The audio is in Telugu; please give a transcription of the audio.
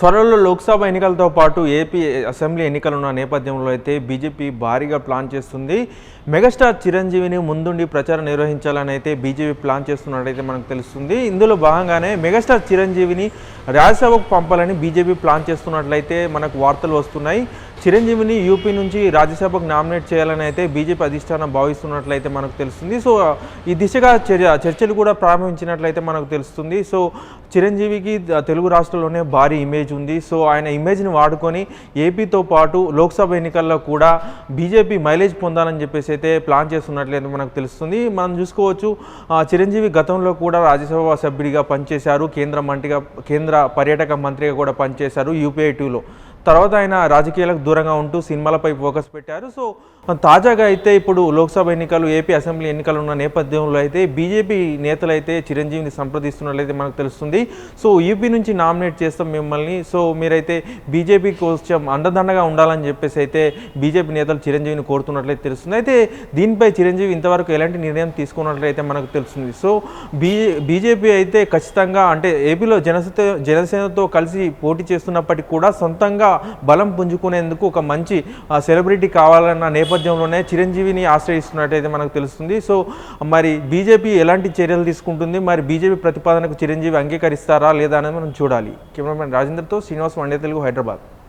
త్వరలో లోక్సభ ఎన్నికలతో పాటు ఏపీ అసెంబ్లీ ఎన్నికలు ఉన్న నేపథ్యంలో అయితే బీజేపీ భారీగా ప్లాన్ చేస్తుంది. మెగాస్టార్ చిరంజీవిని ముందుండి ప్రచారం నిర్వహించాలని అయితే బీజేపీ ప్లాన్ చేస్తున్నట్టయితే మనకు తెలుస్తుంది. ఇందులో భాగంగానే మెగాస్టార్ చిరంజీవిని రాజ్యసభకు పంపాలని బీజేపీ ప్లాన్ చేస్తున్నట్లయితే మనకు వార్తలు వస్తున్నాయి. చిరంజీవిని యూపీ నుంచి రాజ్యసభకు నామినేట్ చేయాలని అయితే బీజేపీ అధిష్టానం భావిస్తున్నట్లయితే మనకు తెలుస్తుంది. సో ఈ దిశగా చర్య చర్చలు కూడా ప్రారంభించినట్లయితే మనకు తెలుస్తుంది. సో చిరంజీవికి తెలుగు రాష్ట్రంలోనే భారీ ఇమేజ్ ఉంది. సో ఆయన ఇమేజ్ని వాడుకొని ఏపీతో పాటు లోక్సభ ఎన్నికల్లో కూడా బీజేపీ మైలేజ్ పొందాలని చెప్పేసి అయితే ప్లాన్ చేస్తున్నట్లయితే మనకు తెలుస్తుంది. మనం చూసుకోవచ్చు ఆ, చిరంజీవి గతంలో కూడా రాజ్యసభ సభ్యుడిగా పనిచేశారు. కేంద్ర మంత్రిగా కేంద్ర పర్యాటక మంత్రిగా కూడా పనిచేశారు యూపీఐ టూలో. తర్వాత ఆయన రాజకీయాలకు దూరంగా ఉంటూ సినిమాలపై ఫోకస్ పెట్టారు. సో తాజాగా అయితే ఇప్పుడు లోక్సభ ఎన్నికలు ఏపీ అసెంబ్లీ ఎన్నికలు ఉన్న నేపథ్యంలో అయితే బీజేపీ నేతలు అయితే చిరంజీవిని సంప్రదిస్తున్నట్లయితే మనకు తెలుస్తుంది. సో యూపీ నుంచి నామినేట్ చేస్తాం మిమ్మల్ని. సో మీరైతే బీజేపీ కోసం అండదండగా ఉండాలని చెప్పేసి అయితే బీజేపీ నేతలు చిరంజీవిని కోరుతున్నట్లయితే తెలుస్తుంది. అయితే దీనిపై చిరంజీవి ఇంతవరకు ఎలాంటి నిర్ణయం తీసుకున్నట్లయితే మనకు తెలుస్తుంది. సో బీ బీజేపీ అయితే ఖచ్చితంగా అంటే ఏపీలో జనసేన జనసేనతో కలిసి పోటీ చేస్తున్నప్పటికీ కూడా సొంతంగా బలం పుంజుకునేందుకు ఒక మంచి సెలబ్రిటీ కావాలన్న నేపథ్యంలోనే చిరంజీవిని ఆశ్రయిస్తున్నట్టయితే మనకు తెలుస్తుంది. సో మరి బీజేపీ ఎలాంటి చర్యలు తీసుకుంటుంది? మరి బీజేపీ ప్రతిపాదనకు చిరంజీవి అంగీకరిస్తారా లేదా అనేది మనం చూడాలి. కెమెరామెన్ రాజేంద్రతో శ్రీనివాస్ వండే తెలుగు హైదరాబాద్.